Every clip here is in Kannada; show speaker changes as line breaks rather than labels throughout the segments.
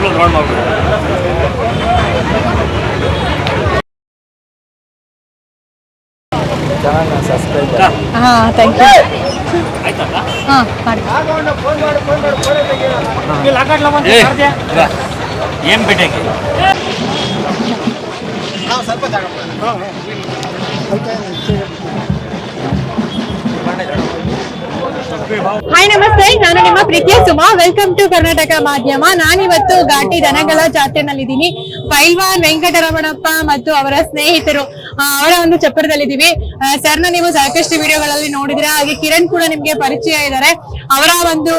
ಫುಲ್ ರೌಂಡ್ ಮಾಡ್ಬಿಟ್ಟು
ಹಾ ಥ್ಯಾಂಕ್ ಯು
ಆಯ್ತಾ
ಹಾ ಮಾಡಿ
ಏನ್ ಭೇಟಿಯಾಗಿ
ಹಾಯ್ ನಮಸ್ತೆ. ನಾನು ನಿಮ್ಮ ಪ್ರೀತಿಯ ಸುಮಾ. ವೆಲ್ಕಮ್ ಟು ಕರ್ನಾಟಕ ಮಾಧ್ಯಮ ನಾನಿವತ್ತು ಘಾಟಿ ದನಗಳ ಜಾತ್ರೆನಲ್ಲಿದ್ದೀನಿ. ಪೈಲ್ವಾನ್ ವೆಂಕಟರಮಣಪ್ಪ ಮತ್ತು ಅವರ ಸ್ನೇಹಿತರು ಅವರ ಒಂದು ಚಪ್ಪರದಲ್ಲಿದ್ದೀವಿ. ಸರ್ನ ನೀವು ಸಾಕಷ್ಟು ವಿಡಿಯೋಗಳಲ್ಲಿ ನೋಡಿದ್ರೆ ಹಾಗೆ ಕಿರಣ್ ಕೂಡ ನಿಮ್ಗೆ ಪರಿಚಯ ಇದ್ದಾರೆ. ಅವರ ಒಂದು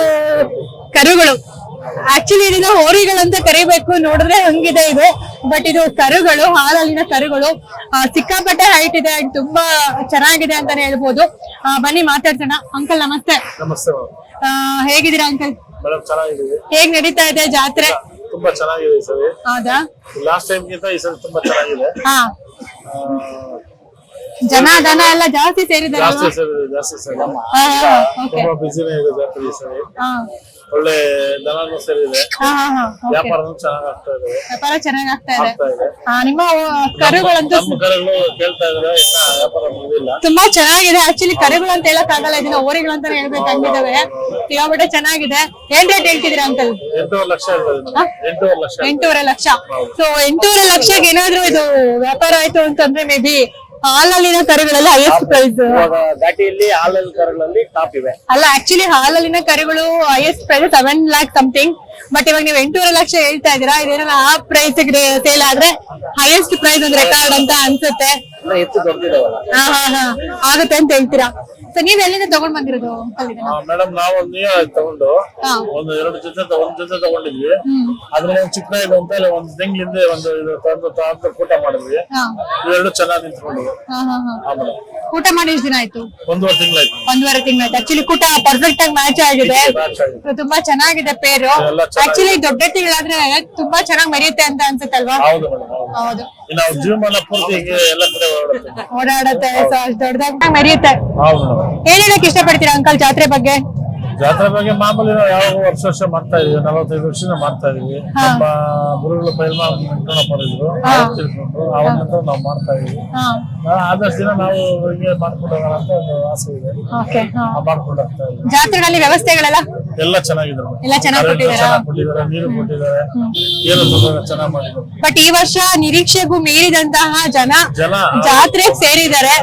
ಕರುಗಳು. ಆಕ್ಚುಲಿ ಇದನ್ನ ಹೋರಿಗಳಂತ ಕರಿಬೇಕು ನೋಡಿದ್ರೆ ಹಂಗಿದೆ ಇದು. ಬಟ್ ಇದು ಕರುಗಳು ಹಾಲಲ್ಲಿನ ಕರುಗಳು ಸಿಕ್ಕಾಪಟ್ಟೆ ಹೈಟ್ ಇದೆ ಅಂಡ್ ತುಂಬಾ ಚೆನ್ನಾಗಿದೆ ಅಂತಾನೆ ಹೇಳ್ಬೋದು. ಬನ್ನಿ ಮಾತಾಡ್ಸೋಣ. ಅಂಕಲ್ ನಮಸ್ತೆ.
ನಮಸ್ತೆ
ಹೇಗಿದ್ದೀರಾ ಅಂಕಲ್ ಹೇಗ್ ನಡೀತಾ ಇದೆ ಜಾತ್ರೆ?
ತುಂಬಾ ಚೆನ್ನಾಗಿದೆ ಈ ಸರಿ.
ಹೌದಾ?
ಲಾಸ್ಟ್ ಟೈಮ್ ಗಿಂತ ಈ ಸರಿ ತುಂಬಾ ಚೆನ್ನಾಗಿದೆ.
ಹಾ. ಜನ ದನ ಎಲ್ಲ ಜಾಸ್ತಿ ಸೇರಿದ್ದಾರೆ
ಜಾಸ್ತಿ ಸರಿ ಜಾಸ್ತಿ ಸರಿ
ಓಕೆ
ತುಂಬಾ ಬಿಸಿನೇ ಇದೆ ಜಾತ್ರೆ ಈ ಸರಿ.
ಹಾ.
ಒಳ್ಳೆ ದನನೂ ಸೇರಿದೆ.
ಹಾ ಹಾ ಹಾ ಓಕೆ
ವ್ಯಾಪಾರನೂ ಚೆನ್ನಾಗ್ ಆಗ್ತಾ ಇದೆ.
ವ್ಯಾಪಾರ ಚೆನ್ನಾಗಿ ಆಗ್ತಾ ಇದೆ.
ಆಗ್ತಾ ಇದೆ.
ಆ, ನಿಮ್ಮ ಕರುಗಳಂತೂ
ನಮ್ಮ ಕರೆಗಳು ಕೇಳ್ತಾ ಇದಾರೆ ಇನ್ನ ವ್ಯಾಪಾರ ಮುಗಿದಿಲ್ಲ.
ತುಂಬಾ ಚೆನ್ನಾಗಿದೆ. ಆಕ್ಚುಲಿ ಕರುಗಳು ಅಂತ ಹೇಳಕ್ ಆಗಲ್ಲ ಇದನ್ನ ಓರಿಗಳು ಅಂತ ಹೇಳ್ಬೇಕಾಗಿದ್ದಾವೆ ಕಿಲೋಮೀಟರ್ ಚೆನ್ನಾಗಿದೆ. ಏನ್ ರೇಟ್ ಹೇಳ್ತಿದ್ರಿ ಅಂಕಲ್
ಎಂಟೂವರೆ ಲಕ್ಷ ಇರ್ತದೆ ಮೇಡಮ್ ಎಂಟೂವರೆ ಲಕ್ಷ
ಎಂಟೂವರೆ ಲಕ್ಷ. ಸೊ ಎಂಟೂವರೆ ಲಕ್ಷಕ್ಕೆ ಏನಾದ್ರು ಇದು ವ್ಯಾಪಾರ ಆಯ್ತು ಅಂತಂದ್ರೆ ಮೇ ಬಿ ಹಾಲಲ್ಲಿನ ಕರುಗಳಲ್ಲಿ ಹೈಯೆಸ್ಟ್ ಪ್ರೈಸ್
ಘಾಟಿಯಲ್ಲಿ ಹಾಲಲ್ಲಿ ಕರುಗಳಲ್ಲಿ ಟಾಪ್ ಇವೆ.
ಅಲ್ಲ ಆಕ್ಚುಲಿ ಹಾಲಲ್ಲಿನ ಕರುಗಳು highest price seven lakh something but ಇವಾಗ ನೀವು ಎಂಟೂವರೆ ಲಕ್ಷ ಹೇಳ್ತಾ ಇದೀರಾ ಇದೇನಲ್ಲ ಆ ಪ್ರೈಸ್ ಸೇಲ್ ಆದ್ರೆ ಹೈಯೆಸ್ಟ್ ಪ್ರೈಸ್ ಒಂದು ರೆಕಾರ್ಡ್ ಅಂತ ಅನ್ಸುತ್ತೆ.
ದೊಡ್ಡದಿದಾವಲ್ಲ.
ಹಾ ಹಾ ಹಾ. ಆಗುತ್ತೆ ಅಂತ ಹೇಳ್ತೀರಾ? ಸೊ ನೀವ್ ಎಲ್ಲಿಂದ ತಗೊಂಡ್ ಬಂದಿರೋದು uncle ಇದನ್ನ?
ಮೇಡಮ್ ನಾವು ಒಂದು ನೀವ ತಗೊಂಡು
ಹಾ.
ಒಂದು ಎರಡು ಜೊತೆ ತ- ಒಂದ್ ಜೊತೆ ತಗೊಂಡಿದ್ವಿ. ಅದ್ರಲ್ಲಿ ಒಂದು ಚಿಕ್ಕ ಇದು ಅಂತ ಹೇಳಿ ಒಂದು ತಿಂಗಳಿಂದ ಒಂದು ಇದು ತಂದು ಮಾಡಿದ್ವಿ.
ಹಾ.
ಇವೆರಡು ಚೆನ್ನಾಗಿ ನಿಂತ್ಕೊಂಡಿವೆ.
ಹಾ ಹಾ ಹಾ.
ಆಮೇಲೆ
ಊಟ ಮಾಡಿ ಎಷ್ಟು ದಿನ ಆಯ್ತು?
ಒಂದೂವರೆ ತಿಂಗಳಾಯ್ತು.
ಒಂದೂವರೆ ತಿಂಗಳು ಆಕ್ಚುಲಿ ಕೂಟ ಪರ್ಫೆಕ್ಟ್ ಆಗಿ ಮ್ಯಾಚ್ ಆಗಿದೆ. So, ತುಂಬಾ ಚೆನ್ನಾಗಿದೆ ಪೇರು.
ಎಲ್ಲ ಚೆನ್ನಾಗಿದೆ.
ಆಕ್ಚುಲಿ ದೊಡ್ಡ ತಿಂಗಳಾದ್ರೆ ತುಂಬಾ ಚೆನ್ನಾಗಿ ಮರೆಯುತ್ತೆ ಅಂತ ಅನ್ಸುತ್ತಲ್ವಾ?
ಹೌದು ಮೇಡಮ್ ಹೌದು.
ಹೌದು
ಇನ್ನು ನಾವು ಜೀವಮಾನ ಪೂರ್ತಿ ಹೀಗೆ ಎಲ್ಲ ಕಡೆ ಓಡಾಡುತ್ತೆ.
ಓಡಾಡುತ್ತೆ ದೊಡ್ಡದಾಗಿ
ಹೌದು ಮೇಡಮ್
ಏನ್ ಹೇಳಕ್ ಇಷ್ಟಪಡ್ತೀರಾ ಅಂಕಲ್ ಜಾತ್ರೆ ಬಗ್ಗೆ?
ಜಾತ್ರೆ ಬಗ್ಗೆ ಮಾಮೂಲಿ ನಾವು ಯಾವಾಗ ವರ್ಷ ವರ್ಷ ಮಾಡ್ತಾ ಇದೀವಿ ನಲವತ್ತೈದು ವರ್ಷದಿಂದ ಮಾಡ್ತಾ ಇದೀವಿ. ನಮ್ಮ ಗುರುಗಳು ಪೈಲ್ಮ ವೆಂಕಟಪ್ಪ ಇದ್ರು ಅವ್ರು ನಾವು ಮಾಡ್ತಾ ಇದೀವಿ. ಆದಷ್ಟು ದಿನ ನಾವು ಹಿಂಗೆ ಮಾಡ್ಕೊಂಡು ಹೋಗೋಣ ಅಂತ ಒಂದು ಆಸೆ ಇದೆ. ಮಾಡ್ಕೊಂಡು ಹೋಗ್ತಾ ಇದೀವಿ.
ಜಾತ್ರೆಗಳಲ್ಲಿ ವ್ಯವಸ್ಥೆಗಳೆಲ್ಲ?
ಎಲ್ಲ ಚೆನ್ನಾಗಿದೆ ಮೇಡಮ್.
ಎಲ್ಲ ಚೆನ್ನಾಗ್ ಕೊಟ್ಟಿದ್ದಾರಾ?
ಕೊಟ್ಟಿದ್ದಾರೆ ನೀರು ಕೊಟ್ಟಿದ್ದಾರೆ ಏನು ತುಂಬಾ ಚೆನ್ನಾಗಿ ಮಾಡಿದ್ರು.
ಬಟ್ ಈ ವರ್ಷ ನಿರೀಕ್ಷೆಗೂ ಮೀರಿದಂತಹ ಜನ
ಜನ
ಜಾತ್ರೆಗೆ ಸೇರಿದ್ದಾರೆ.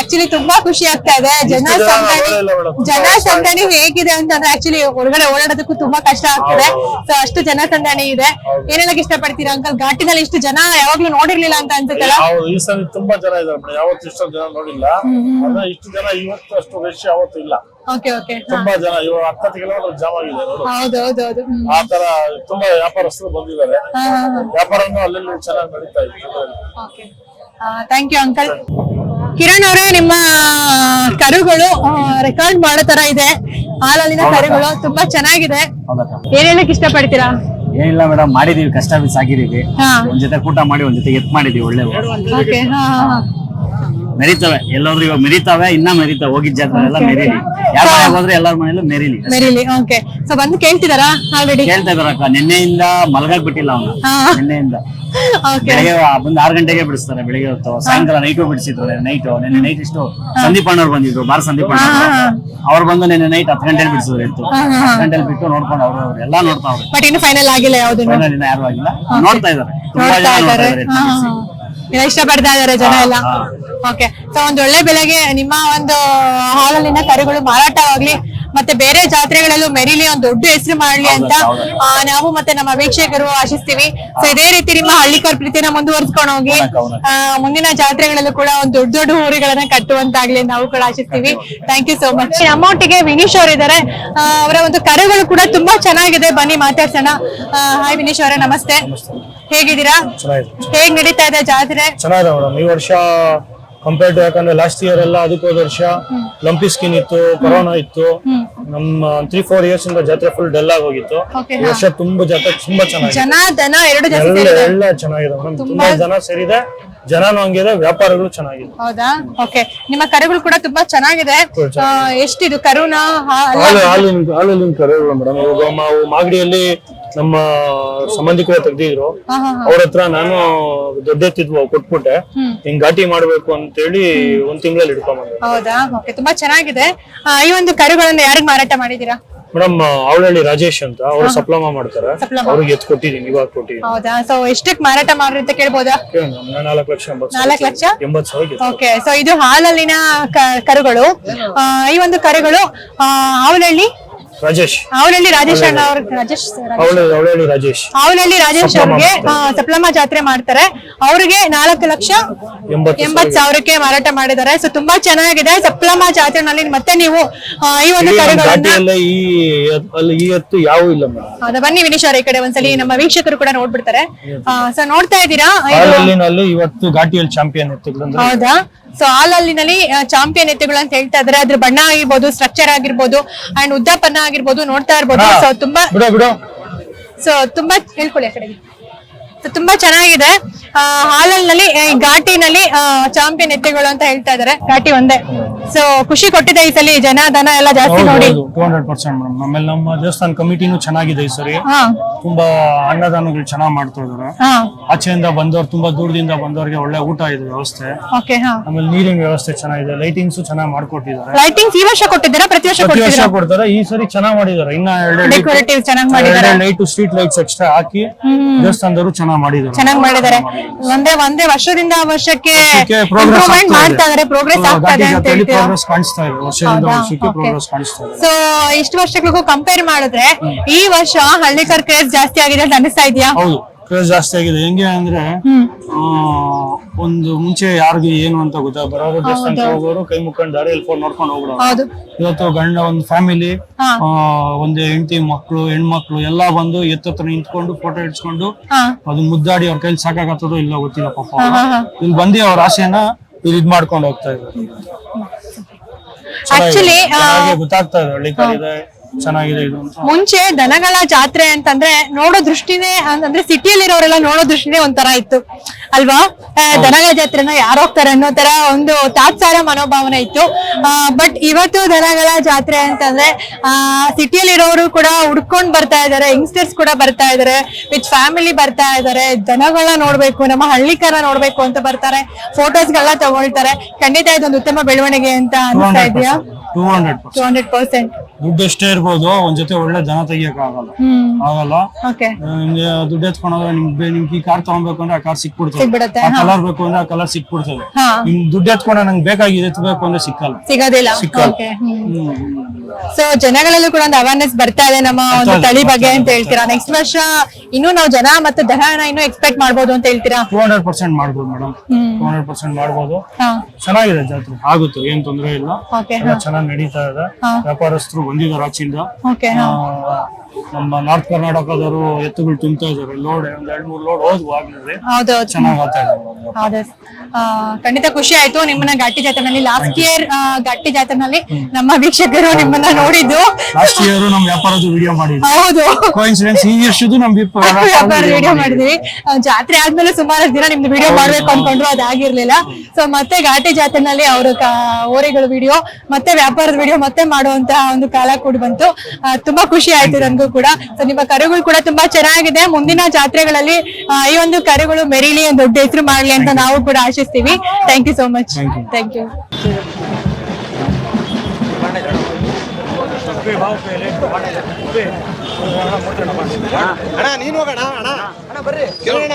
ಆಕ್ಚುಲಿ ತುಂಬಾ ಖುಷಿ ಆಗ್ತಾ ಇದೆ. ಜನ
ಸಂದಣಿ ಜನ
ಸಂದಣಿ
ನೋಡೇ
ಸಂದಣಿ ಅಂತಂದ್ರೆ ಆಕ್ಚುಲಿ ಹೊರಗಡೆ ಓಡಾಡೋದಕ್ಕೂ ತುಂಬಾ ಕಷ್ಟ ಆಗ್ತದೆ. ಸೊ ಅಷ್ಟು ಜನ ಸಂದಣಿ ಇದೆ. ಏನ್ ಇಷ್ಟ ಪಡ್ತೀರಾ ಅಂಕಲ್ ಘಾಟಿನಲ್ಲಿ ಇಷ್ಟು ಜನ ಯಾವಾಗ್ಲೂ ನೋಡಿರ್ಲಿಲ್ಲ ಅಂತ ಅನ್ಸುತ್ತಲ್ಲ?
ಹೌದು ಈ ಸಲ ತುಂಬಾ ಜನ ಮೇಡಮ್. ಯಾವತ್ತು ಇಷ್ಟು ಜನ ನೋಡಿಲ್ಲ. ಅಂದ್ರೆ ಇಷ್ಟು ಜನ ಇವತ್ತು ಅಷ್ಟು ರಶ್ ಯಾವತ್ತು ಇಲ್ಲ.
ಓಕೆ ಓಕೆ
ತುಂಬಾ ಜನ ಇವಾಗ ಹತ್ತತ್ತು ಕಿಲೋಮೀಟರ್ ಜಾಮ್ ಆಗಿದೆ
ಹೌದು ಹೌದು ಹೌದು. ಹ್ಮ್.
ಆ ತರ ತುಂಬಾ ವ್ಯಾಪಾರಸ್ಥರು ಬಂದಿದ್ದಾರೆ. ವ್ಯಾಪಾರನೂ ಅಲ್ಲೆಲ್ಲಿ ಚೆನ್ನಾಗಿ ನಡೀತಾ ಇದೆ.
Okay thank you uncle Kiran ಅವರೇ ನಿಮ್ಮ ಕರುಗಳು ರೆಕಾರ್ಡ್ ಮಾಡೋ ತರ ಇದೆ. ಹಾಲಲ್ಲಿನ ಕರುಗಳು ತುಂಬಾ ಚೆನ್ನಾಗಿದೆ. ಏನ್ ಇಷ್ಟ ಪಡ್ತೀರಾ
ಏನಿಲ್ಲ ಮೇಡಮ್ ಮಾಡಿದೀವಿ ಕಷ್ಟ
ಬಿಸಾಗಿದೀವಿ
ಒಂದ್ ಜೊತೆ ಕೂಟ ಮಾಡಿ ಒಂದ್ ಜೊತೆ ಎತ್ ಮಾಡಿದೀವಿ ಒಳ್ಳೆ ಮೆರಿತವೆ. ಎಲ್ಲರೂ ಇವಾಗ ಮೆರಿತಾವೆ ಇನ್ನ ಮೆರಿತಾವೆ. ಹೋಗಿದ್ ಜಾತ್ರೆ ಎಲ್ಲ ಮೆರೀಲಿ. ಯಾರ ಮನೆಗೆ ಹೋದ್ರೆ ಎಲ್ಲಾರ ಮನೇಲೂ ಮೆರೀಲಿ.
ಮೆರಿಲಿ ಓಕೆ ಸೊ ಬಂದು ಕೇಳ್ತಿದಾರಾ ಆಲ್ರೆಡಿ
ಕೇಳ್ತಾ ಇದಾರಕ್ಕ ನಿನ್ನೆಯಿಂದ ಮಲಗಾಕ್ ಬಿಟ್ಟಿಲ್ಲ ಅವನು. ನಿನ್ನೆಯಿಂದ. ಬೆಳಿಗ್ಗೆ ಬಂದ್ ಆರು ಗಂಟೆಗೆ ಬಿಡಿಸ್ತಾರೆ ಬೆಳಿಗ್ಗೆ ಹೊತ್ತು. ಸಾಯಂಕಾಲ ನೈಟು ಬಿಡಿಸಿದ್ರು ನೈಟ್ ನಿನ್ನೆ ನೈಟ್ ಇಷ್ಟು ಸಂದೀಪ್ ಅಣ್ಣವ್ರು ಬಂದಿದ್ರು ಬಾರ್ ಸಂದೀಪ್ ಅಣ್ಣ ಅವ್ರು ಬಂದು ನಿನ್ನೆ ನೈಟ್ ಹತ್ತು ಗಂಟೆಲಿ ಬಿಡಿಸಿದ್ರು ಇತ್ತು. ಹತ್ತು ಗಂಟೆಲಿ ಬಿಟ್ಟು ನೋಡ್ಕೊಂಡು ಅವ್ರು ಅವ್ರು ಎಲ್ಲಾ ನೋಡ್ತಾವ್ರೆ
ಬಟ್ ಇನ್ನು ಫೈನಲ್ ಆಗಿಲ್ಲ ಯಾವ್ದು
ಫೈನಲ್ ಯಾರು ಆಗಿಲ್ಲ. ನೋಡ್ತಾ ಇದಾರೆ. ತುಂಬಾ ಜನ ನೋಡ್ತಾ
ಇದಾರೆ. ಇಷ್ಟಪಡ್ತಾ ಇದಾರೆ ಜನ ಎಲ್ಲ? ಓಕೆ ಸೊ ಒಂದ್ ಒಳ್ಳೆ ಬೆಲೆಗೆ ನಿಮ್ಮ ಒಂದು ಹಾಲಲ್ಲಿನ ಕರುಗಳು ಮಾರಾಟವಾಗ್ಲಿ ಮತ್ತೆ ಬೇರೆ ಜಾತ್ರೆಗಳಲ್ಲೂ ಮೆರಿಲಿ ಒಂದು ದೊಡ್ಡ ಹೆಸರು ಮಾಡ್ಲಿ ಅಂತ ನಾವು ಮತ್ತೆ ನಮ್ಮ ವೀಕ್ಷಕರು ಆಶಿಸ್ತೀವಿ. ಸೊ ಇದೇ ರೀತಿ ನಿಮ್ಮ ಹಳ್ಳಿಕರ್ ಪ್ರೀತಿನ ಮುಂದುವರ್ಸ್ಕೊಂಡು ಹೋಗಿ ಮುಂದಿನ ಜಾತ್ರೆಗಳಲ್ಲೂ ಕೂಡ ಒಂದು ದೊಡ್ಡ ದೊಡ್ಡ ಊರುಗಳನ್ನ ಕಟ್ಟುವಂತಾಗ್ಲಿ ನಾವು ಕೂಡ ಆಶಿಸ್ತೀವಿ. ಥ್ಯಾಂಕ್ ಯು ಸೋ ಮಚ್ ನಮ್ಮೊಟ್ಟಿಗೆ ವಿನೀಶ್ ಅವರು ಇದ್ದಾರೆ ಅವರ ಒಂದು ಕರುಗಳು ಕೂಡ ತುಂಬಾ ಚೆನ್ನಾಗಿದೆ. ಬನ್ನಿ ಮಾತಾಡ್ಸೋಣ. ಹಾಯ್ ವಿನೀಶ್ ಅವರೇ ನಮಸ್ತೆ. ಹೇಗಿದ್ದೀರಾ? ಹೇಗ್ ನಡೀತಾ ಇದೆ ಜಾತ್ರೆ?
ಚೆನ್ನಾಗಿದೆ ಮೇಡಮ್ ಈ ವರ್ಷ ಕಂಪೇರ್ ಟು ಯಾಕಂದ್ರೆ ಲಾಸ್ಟ್ ಇಯರ್ ಎಲ್ಲ ಅದಕ್ಕೆ ಹೋದ ವರ್ಷ ಲಂಪಿ ಸ್ಕಿನ್ ಇತ್ತು ಕೊರೋನಾ ಇತ್ತು. ನಮ್ಮ ತ್ರೀ ಫೋರ್ ಇಯರ್ಸ್ ಇಂದ ಜಾತ್ರೆ ಫುಲ್ ಡಲ್ ಆಗಿ ಹೋಗಿತ್ತು. ಈ ವರ್ಷ ತುಂಬಾ ಜಾತ್ರೆ ತುಂಬಾ ಚೆನ್ನಾಗಿದೆ.
ಜನ ದನ ಎರಡು ಜಾಸ್ತಿ
ಎಲ್ಲ ಚೆನ್ನಾಗಿದೆ ಮೇಡಮ್ ತುಂಬಾ ಜನ ಸೇರಿದೆ. ಜನನೂ ಹಂಗಿದೆ ವ್ಯಾಪಾರಗಳು ಚೆನ್ನಾಗಿದೆ.
ಹೌದಾ? ಓಕೆ ನಿಮ್ಮ ಕರೆಗಳು ಕೂಡ ತುಂಬಾ ಚೆನ್ನಾಗಿದೆ. ಆ, ಎಷ್ಟಿದು? ಕರುನ ಹಾ-
ಹಾಲು ಹಾಲಿನ ಹಾಲಿನ ಕರೆಗಳು ಮೇಡಮ್ ಇವಾಗ ಮಾವು ಮಾಗಡಿಯಲ್ಲಿ
ನಮ್ಮ ಸಂಬಂಧಿಕರು ತೆಗ್ದಿದ್ರು. ಅವ್ರ ಹತ್ರ ನಾನು ದೊಡ್ಡ ಎತ್ತಿದ್ವು ಕೊಟ್ಬಿಟ್ಟೆ. ಹಿಂಗ್ ಘಾಟಿ ಮಾಡ್ಬೇಕು ಅಂತೇಳಿ ಒಂದ್ ತಿಂಗಳಲ್ಲಿ ಹಿಡ್ಕೊಂಡ್ಬಂದೆ
ಹೌದಾ? ಓಕೆ ತುಂಬಾ ಚೆನ್ನಾಗಿದೆ. ಆ, ಈ ಒಂದು ಕರುಗಳನ್ನ ಯಾರಿಗೆ ಮಾರಾಟ ಮಾಡಿದೀರಾ?
ಮೇಡಮ್ ಅವಳಹಳ್ಳಿ ರಾಜೇಶ್ ಅಂತ ಅವ್ರು ಸಪ್ಲಮಾ ಮಾಡ್ತಾರೆ.
ಸಪ್ಲಮಾ.
ಅವ್ರಿಗೆ ಎತ್ ಕೊಟ್ಟಿದ್ದೀನಿ ಇವಾಗ ಕೊಟ್ಟಿದ್ದೀನಿ.
ಹೌದಾ? ಸೊ ಎಷ್ಟಕ್ ಮಾರಾಟ ಮಾಡ್ರಿ ಅಂತ ಕೇಳ್ಬೋದಾ?
ನಾಲ್ಕು ಲಕ್ಷ ಎಂಬತ್ತು
ನಾಲ್ಕು ಲಕ್ಷ?
ಎಂಬತ್ತು ಸಾವಿರ
ಓಕೆ ಸೊ ಇದು ಹಾಲಲ್ಲಿನ ಕ- ಕರುಗಳು. ಆ, ಈ ಒಂದು ಕರುಗಳು ಆ,
ರಾಜೇಶ್.
ಅವನಲ್ಲಿ ರಾಜೇಶ್ ಅಣ್ಣ ಅವ್ರ. ರಾಜೇಶ್
ಅವಳ ರಾಜೇಶ್.
ಅವನಲ್ಲಿ ರಾಜೇಶ್ ಅವ್ರಿಗೆ ಸಪ್ಲಮ್ಮ ಜಾತ್ರೆ ಮಾಡ್ತಾರೆ. ಅವ್ರಿಗೆ ನಾಲ್ಕು ಲಕ್ಷ ಎಂಬತ್ ಸಾವಿರಕ್ಕೆ ಮಾರಾಟ ಮಾಡಿದ್ದಾರೆ. ಸೊ ತುಂಬಾ ಚೆನ್ನಾಗಿದೆ. ಸಪ್ಲಮ್ಮ ಜಾತ್ರೆನಲ್ಲಿ ಮತ್ತೆ ನೀವು ಈ ಒಂದು
ನಮ್ಮ ಈ ಈ ಇಲ್ಲ
ಹೌದಾ? ಬನ್ನಿ ವಿನೀಶ್ ಅವರ ಈ ಕಡೆ ಒಂದ್ಸಲಿ. ನಮ್ಮ ವೀಕ್ಷಕರು ಕೂಡ ನೋಡ್ಬಿಡ್ತಾರೆ. ಸೊ ನೋಡ್ತಾ ಇದ್ದೀರಾ? ಇದು
ಇವತ್ತು ಘಾಟಿಯಲ್ಲಿ ಚಾಂಪಿಯನ್
ಹೌದಾ? ಸೊ ಹಾಲಲ್ಲಿನಲ್ಲಿ ಚಾಂಪಿಯನ್ ಎತ್ತುಗಳು ಅಂತ ಹೇಳ್ತಾ ಇದಾರೆ ಅದ್ರ ಬಣ್ಣ ಆಗಿರ್ಬೋದು ಸ್ಟ್ರಕ್ಚರ್ ಆಗಿರ್ಬೋದು ಅಂಡ್ ಉದ್ದಪನ್ನ ಆಗಿರ್ಬೋದು ನೋಡ್ತಾ ಇರ್ಬೋದು. ಸೊ ತುಂಬಾ ಸೊ ತುಂಬಾ ಹೇಳ್ಕೊಳ್ಳಿ ಆ ಕಡೆಗೆ. ಸೊ ತುಂಬಾ ಚೆನ್ನಾಗಿದೆ. ಈ ಘಾಟಿನಲ್ಲಿ ಚಾಂಪಿಯನ್ ಎತ್ತುಗಳು ಅಂತ ಹೇಳ್ತಾ ಇದಾರೆ ಘಾಟಿ ಒಂದೇ. ಸೊ ಖುಷಿ ಕೊಟ್ಟಿದೆ ಈ ಸಲ ಜನ ದನ ಎಲ್ಲ ಜಾಸ್ತಿ ನೋಡಿ.
ಟೂ ಹಂಡ್ರೆಡ್ ಪರ್ಸೆಂಟ್ ಮೇಡಮ್ ಆಮೇಲೆ ನಮ್ಮ ದೇವಸ್ಥಾನ ಕಮಿಟಿನೂ ಚೆನ್ನಾಗಿದೆ ಈ ಸರಿ.
ಹಾ.
ತುಂಬಾ ಅನ್ನದಾನಗಳು ಚೆನ್ನಾಗಿ ಮಾಡ್ತಾ ಇದಾರೆ.
ಹಾ.
ಆಚೆಯಿಂದ ಬಂದವ್ರು ತುಂಬಾ ದೂರದಿಂದ ಬಂದವರಿಗೆ ಒಳ್ಳೆ ಊಟ ಇದೆ ವ್ಯವಸ್ಥೆ.
ಓಕೆ ಹಾ.
ಆಮೇಲೆ ನೀರಿನ ವ್ಯವಸ್ಥೆ ಚೆನ್ನಾಗಿದೆ. ಲೈಟಿಂಗ್ಸ್ ಚೆನ್ನಾಗಿ ಮಾಡ್ಕೊಟ್ಟಿದ್ದಾರೆ.
ಲೈಟಿಂಗ್ಸ್ ಈ ವರ್ಷ ಕೊಟ್ಟಿದ್ದಾರೆ? ಪ್ರತಿ ವರ್ಷ
ಪ್ರತಿ ವರ್ಷ
ಕೊಡ್ತೀರಾ
ಕೊಡ್ತಾರೆ. ಈ ಸರಿ ಚೆನ್ನಾಗಿ ಮಾಡಿದ್ದಾರೆ. ಇನ್ನ ಎರಡು
ಡೆಕೋರೇಟಿವ್ ಚೆನ್ನಾಗಿ ಮಾಡಿದ್ದಾರೆ.
ಲೈಟ್ ಸ್ಟ್ರೀಟ್ ಲೈಟ್ಸ್ ಎಕ್ಸ್ಟ್ರಾ ಹಾಕಿ ದೇವಸ್ಥಾನದವರು ಚೆನ್ನಾಗಿ ಮಾಡಿದ್ದಾರೆ.
ಚೆನ್ನಾಗಿ ಮಾಡಿದ್ದಾರೆ. ಒಂದೇ ಒಂದೇ ವರ್ಷದಿಂದ ವರ್ಷಕ್ಕೆ
ಪ್ರೋಗ್ರೆಸ್
ಮಾಡ್ತಾ ಇದಾರೆ. ಪ್ರೋಗ್ರೆಸ್ ಆಗ್ತಾ ಇದೆ ಅಂತ ಹೇಳ್ತೀರಾ?
ಪ್ರೋಗ್ರೆಸ್ ಕಾಣಿಸ್ತಾ ಇದೆ. ವರ್ಷದಿಂದ ವರ್ಷಕ್ಕೆ
Okay.
ಪ್ರೋಗ್ರೆಸ್ ಕಾಣಿಸ್ತಾ ಇದೆ.
ಸೊ ಇಷ್ಟು ವರ್ಷಗಳಿಗೂ ಕಂಪೇರ್ ಮಾಡಿದ್ರೆ ಈ ವರ್ಷ ಹಳ್ಳಿಕರ್ ಕ್ರೇಜ್ ಜಾಸ್ತಿ ಆಗಿದೆ ಅಂತ ಅನಿಸ್ತಾ ಇದೆಯಾ?
ಹೌದು. ಕ್ರೇಜ್ ಜಾಸ್ತಿ ಆಗಿದೆ. ಹೆಂಗೆ ಅಂದ್ರೆ ಒಂದು ಮುಂಚೆ ಯಾರಿಗೆ ಏನು ಅಂತ ಗೊತ್ತಾ? ಬರೋರು ಹೋಗೋರು ಕೈ ಮುಕ್ಕೊಂಡು ದಾರಿಯಲ್ಲಿ ಫೋನ್ ನೋಡ್ಕೊಂಡು ಹೋಗ್ಬಿಡೋರು.
ಹೌದು.
ಇವತ್ತು ಗಂಡ ಒಂದು ಫ್ಯಾಮಿಲಿ. ಒಂದು ಹೆಂಡತಿ ಮಕ್ಕಳು ಹೆಣ್ಮಕ್ಳು ಎಲ್ಲಾ ಬಂದು ಎತ್ತತ್ರ ನಿಂತ್ಕೊಂಡು ಫೋಟೋ
ಹಿಡ್ಸ್ಕೊಂಡು
ಅದು ಮುದ್ದಾಡಿ ಅವ್ರ ಕೈಲಿ ಸಾಕಾಗತ್ತದೋ ಇಲ್ಲ ಗೊತ್ತಿಲ್ಲ ಪಾಪ. ಇಲ್ಲಿ ಬಂದಿ ಅವ್ರ ಆಸೆಯನ್ನ ಇಲ್ಲಿ ಇದ್ ಮಾಡ್ಕೊಂಡು ಹೋಗ್ತಾ ಇದ್ದಾರೆ.
Actually, ಆ,
ಗೊತ್ತಾಗ್ತಾ ಇದೆ ಹಳ್ಳಿ ಕಡೆ ಇದೆ. ಚೆನ್ನಾಗಿದೆ ಇದು ಅಂತ.
ಮುಂಚೆ ದನಗಳ ಜಾತ್ರೆ ಅಂತಂದ್ರೆ ನೋಡೋ ದೃಷ್ಟಿನೇ ಅಂದ್ರೆ ಸಿಟಿಯಲ್ಲಿರೋರೆಲ್ಲ ನೋಡೋ ದೃಷ್ಟಿನೇ ಒಂಥರ ಇತ್ತು. ಅಲ್ವಾ? ಆ, ದನಗಳ ಜಾತ್ರೆನ ಯಾರು ಹೋಗ್ತಾರೆ ಅನ್ನೋ ತರ ಒಂದು ತಾತ್ಸಾರ ಮನೋಭಾವನೆ ಇತ್ತು. ಬಟ್ ಇವತ್ತು ದನಗಳ ಜಾತ್ರೆ ಅಂತಂದ್ರೆ ಆ ಸಿಟಿಯಲ್ಲಿರೋರು ಕೂಡ ಹುಡ್ಕೊಂಡ್ ಬರ್ತಾ ಇದಾರೆ ಯಂಗ್ಸ್ಟರ್ಸ್ ಕೂಡ ಬರ್ತಾ ಇದಾರೆ ವಿತ್ ಫ್ಯಾಮಿಲಿ ಬರ್ತಾ ಇದಾರೆ ದನಗಳ ನೋಡ್ಬೇಕು ನಮ್ಮ ಹಳ್ಳಿಕರ ನೋಡ್ಬೇಕು ಅಂತ ಬರ್ತಾರೆ ಫೋಟೋಸ್ಗಳನ್ನ ತಗೊಳ್ತಾರೆ. ಖಂಡಿತ ಇದೊಂದು ಉತ್ತಮ ಬೆಳವಣಿಗೆ ಅಂತ ಅನ್ಸ್ತಾ ಇದೆಯಾ?
Two hundred
two hundred percent
ದುಡ್ಡು ಎಷ್ಟೇ ಇರ್ಬೋದು ಒಂದ್ ಜೊತೆ ಒಳ್ಳೆ ಜನ ತೆಗಿಯಕ್ ಆಗಲ್ಲ
ಹ್ಮ್.
ಆಗಲ್ಲ.
ಓಕೆ
ನಿಮ್ಗೆ ದುಡ್ಡು ಎತ್ಕೊಂಡೋದ್ರೆ ನಿಮ್ಗೆ ನಿಮ್ಗೆ ಈ ಕಾರ್ ತಗೊಬೇಕು ಅಂದ್ರೆ ಆ ಕಾರ್ ಸಿಕ್ಬಿಡ್ತದೆ.
ಸಿಗ್ಬಿಡುತ್ತೆ,
ಆ ಕಲರ್ ಬೇಕು ಅಂದ್ರೆ ಆ ಕಲರ್ ಸಿಕ್ಬಿಡ್ತದೆ.
ಹಾ.
ನಿಮ್ ದುಡ್ಡು ಎತ್ಕೊಂಡ ನಂಗೆ ಬೇಕಾಗಿದೆ ಎತ್ಬೇಕು ಅಂದ್ರೆ ಸಿಕ್ಕಲ್ಲ.
ಸಿಗೋದಿಲ್ಲ.
ಸಿಕ್ಕಲ್ಲ.
ಓಕೆ ಸೊ ಜನಗಳಲ್ಲೂ ಕೂಡ ಒಂದು ಅವೇರ್ನೆಸ್ ಬರ್ತಾ ಇದೆ ನಮ್ಮ ಒಂದು ತಳಿ ಬಗ್ಗೆ ಅಂತ ಹೇಳ್ತೀರಾ? ನೆಕ್ಸ್ಟ್ ವರ್ಷ ಇನ್ನೂ ನಾವು ಜನ ಮತ್ತೆ ದಹನ ಇನ್ನೂ ಎಕ್ಸ್ಪೆಕ್ಟ್ ಮಾಡ್ಬೋದು ಅಂತ ಹೇಳ್ತೀರಾ?
ಟೂ ಹಂಡ್ರೆಡ್ ಪರ್ಸೆಂಟ್ ಮಾಡ್ಬೋದು madam
hmm.
Two hundred percent ಮಾಡ್ಬೋದು.
ಹಾ.
ಚೆನ್ನಾಗಿದೆ ಜಾತ್ರೆ. ಆಗುತ್ತೆ ಏನ್ ತೊಂದ್ರೆ ಇಲ್ಲ.
ಓಕೆ
ಎಲ್ಲ ಚೆನ್ನಾಗಿ ನಡೀತಾ ಇದೆ. ವ್ಯಾಪಾರಸ್ಥರು ಬಂದಿದ್ದಾರೆ ಆಚಿಂದ ನಮ್ಮ ನಾರ್ತ್ ಕರ್ನಾಟಕದವರು ಎತ್ತುಗಳು ತುಂಬ್ತಾ ಇದಾರೆ ಲೋಡ್ ಒಂದ್ ಎರಡ್ ಮೂರ್ ಲೋಡ್ ಹೋದ್ವು ಆಗ್ಲೇ.
ಹೌದು
ಚೆನ್ನಾಗ್ ಆಗ್ತಾ ಇದೆ
ಹೌದು. ಆ, ಖಂಡಿತ ಖುಷಿ ಆಯ್ತು ನಿಮ್ಮನ್ನ ಗಟ್ಟಿ ಜಾತ್ರೆನಲ್ಲಿ. ಲಾಸ್ಟ್ ಇಯರ್ ಗಟ್ಟಿ ಜಾತ್ರೆನಲ್ಲಿ ನಮ್ಮ ವೀಕ್ಷಕರು ನಿಮ್ಮನ್ನ ನೋಡಿದ್ದು.
ಲಾಸ್ಟ್ ಇಯರ್ ನಮ್ ವ್ಯಾಪಾರದ ವಿಡಿಯೋ ಮಾಡಿದ್ವಿ
ಹೌದು.
ಕೋಇನ್ಸಿಡೆನ್ಸ್ ಈ ವರ್ಷದ್ದು ನಮ್
ವಿಡಿಯೋ ಮಾಡಿದ್ವಿ. ಆ, ಜಾತ್ರೆ ಆದ್ಮೇಲೆ ಸುಮಾರು ದಿನ ನಿಮ್ದು ವಿಡಿಯೋ ಮಾಡ್ಬೇಕು ಅನ್ಕೊಂಡ್ರು ಅದಾಗಿರ್ಲಿಲ್ಲ ಸೊ ಮತ್ತೆ ಘಾಟಿ ಜಾತ್ರೆನಲ್ಲಿ ಅವ್ರ ಓರೆಗಳ ವಿಡಿಯೋ ಮತ್ತೆ ವ್ಯಾಪಾರದ ವಿಡಿಯೋ ಮತ್ತೆ ಮಾಡುವಂತಹ ಒಂದು ಕಾಲ ಕೂಡ ಬಂತು. ಆ, ತುಂಬಾ ಖುಷಿ ಆಯ್ತು ನನ್ಗೂ ಕೂಡ ಸೊ ನಿಮ್ಮ ಕರುಗಳು ಕೂಡ ತುಂಬಾ ಚೆನ್ನಾಗಿದೆ. ಮುಂದಿನ ಜಾತ್ರೆಗಳಲ್ಲಿ ಈ ಒಂದು ಕರುಗಳು ಮೆರೀಲಿ ಒಂದು ದೊಡ್ಡ ಹೆಸರು ಮಾಡ್ಲಿ ಅಂತ ನಾವು ಕೂಡ ಆಶಿಸ್ತೀವಿ. Thank you so much thank you
ಅಣ್ಣ ನೀನು ಹೋಗೋಣ ಅಣ್ಣ. ಅಣ್ಣ ಬರ್ರಿ. ಕೇಳೋಣ.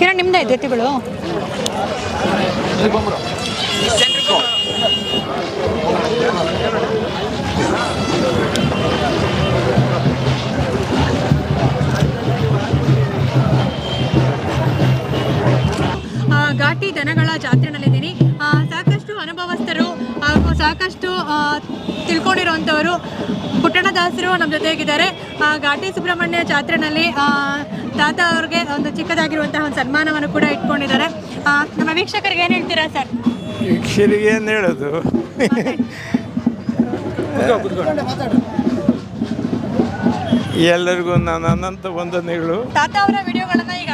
ಕಿರಣ್ ನಿಮ್ದೇ ಜೊತೆಗಳು ಎತ್ತುಗಳು ಜಾತ್ರೆನಲ್ಲಿದ್ದೀನಿ. ಸಾಕಷ್ಟು ಅನುಭವಸ್ಥರು ಹಾಗೂ ಸಾಕಷ್ಟು ತಿಳ್ಕೊಂಡಿರುವಂಥವರು ಪುಟ್ಟಣದಾಸರು ನಮ್ಮ ಜೊತೆಗಿದ್ದಾರೆ. ಆ, ಘಾಟಿ ಸುಬ್ರಹ್ಮಣ್ಯ ಜಾತ್ರೆನಲ್ಲಿ ತಾತ ಅವ್ರಿಗೆ ಒಂದು ಚಿಕ್ಕದಾಗಿರುವಂತಹ ಒಂದು ಸನ್ಮಾನವನ್ನು ಕೂಡ ಇಟ್ಕೊಂಡಿದ್ದಾರೆ. ನಮ್ಮ ವೀಕ್ಷಕರಿಗೆ ಏನು ಹೇಳ್ತೀರಾ ಸರ್?
ವೀಕ್ಷರಿಗೆ ಏನು ಹೇಳೋದು? ಎಲ್ಲರಿಗೂ ನಾನು ಅನಂತ ವಂದನೆಗಳು.
ತಾತ ಅವರ ವಿಡಿಯೋಗಳನ್ನು ಚಾನಲ್ನಲ್ಲಿ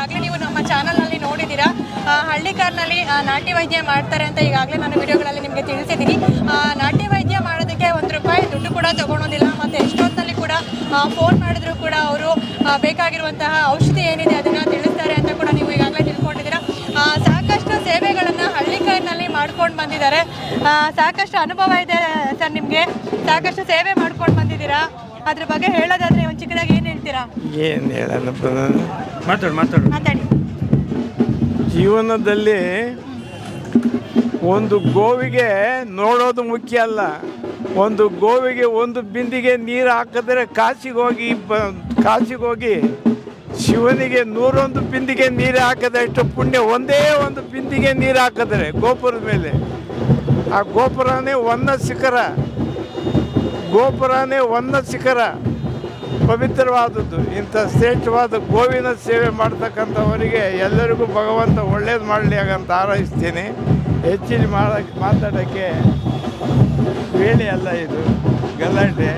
ನೋಡಿದ್ದೀರಾ ಕಾರ್ನಲ್ಲಿ ಹಳ್ಳಿಕಾರ್ನಲ್ಲಿ ನಾಟಿ ವೈದ್ಯ ಮಾಡ್ತಾರೆ ಅಂತ ಈಗಾಗಲೇ ನಾನು ವಿಡಿಯೋಗಳಲ್ಲಿ ನಿಮಗೆ ತಿಳಿಸಿದ್ದೀನಿ. ನಾಟಿ ವೈದ್ಯ ಮಾಡೋದಕ್ಕೆ ಒಂದು ರೂಪಾಯಿ ದುಡ್ಡು ಕೂಡ ತಗೊಳೋದಿಲ್ಲ ಮತ್ತು ಎಷ್ಟೊತ್ತಲ್ಲಿ ಕೂಡ ಫೋನ್ ಮಾಡಿದ್ರು ಕೂಡ ಅವರು ಬೇಕಾಗಿರುವಂತಹ ಔಷಧಿ ಏನಿದೆ ಅದನ್ನು ತಿಳಿಸ್ತಾರೆ ಅಂತ ಕೂಡ ನೀವು ಈಗಾಗಲೇ ತಿಳ್ಕೊಂಡಿದ್ದೀರಾ. ಸಾಕಷ್ಟು ಸಾಕಷ್ಟು ಹಳ್ಳಿ ಕಾರ್ನಲ್ಲಿ ಮಾಡ್ಕೊಂಡು ಬಂದಿದ್ದಾರೆ. ಸಾಕಷ್ಟು ಅನುಭವ ಇದೆ ಸರ್ ನಿಮಗೆ? ಸಾಕಷ್ಟು ಸೇವೆ ಮಾಡ್ಕೊಂಡು ಬಂದಿದ್ದೀರಾ? ಅದ್ರ ಬಗ್ಗೆ ಹೇಳೋದಾದ್ರೆ ಒಂದು ಚಿಕ್ಕದಾಗಿ ಏನು ಹೇಳ್ತೀರಾ?
ಏನು ಹೇಳೋಣ
ಮಾತಾಡಿ ಮಾತಾಡಿ.
ಮಾತಾಡಿ.
ಜೀವನದಲ್ಲಿ ಒಂದು ಗೋವಿಗೆ ನೋಡೋದು ಮುಖ್ಯ ಅಲ್ಲ. ಒಂದು ಗೋವಿಗೆ ಒಂದು ಬಿಂದಿಗೆ ನೀರು ಹಾಕಿದ್ರೆ ಕಾಶಿಗೆ ಹೋಗಿ ಬ ಕಾಸಿಗೆ ಹೋಗಿ ಶಿವನಿಗೆ ನೂರೊಂದು ಬಿಂದಿಗೆ ನೀರು ಹಾಕಿದಷ್ಟು ಪುಣ್ಯ, ಒಂದೇ ಒಂದು ಬಿಂದಿಗೆ ನೀರು ಹಾಕಿದ್ರೆ ಗೋಪುರದ ಮೇಲೆ. ಆ ಗೋಪುರನೇ ಒಂದ ಶಿಖರ. ಗೋಪುರನೇ ಒಂದ ಶಿಖರ. ಪವಿತ್ರವಾದದ್ದು, ಇಂಥ ಶ್ರೇಷ್ಠವಾದ ಗೋವಿನ ಸೇವೆ ಮಾಡ್ತಕ್ಕಂಥವರಿಗೆ ಎಲ್ಲರಿಗೂ ಭಗವಂತ ಒಳ್ಳೇದು ಮಾಡಲಿ ಹಾಗಂತ ಹಾರೈಸ್ತೀನಿ ಹೆಚ್ಚಿನ ಮಾಡ, ಮಾತಾಡೋಕ್ಕೆ ವೇಳೆ ಅಲ್ಲ ಇದು. ಗಲಾಟೆ.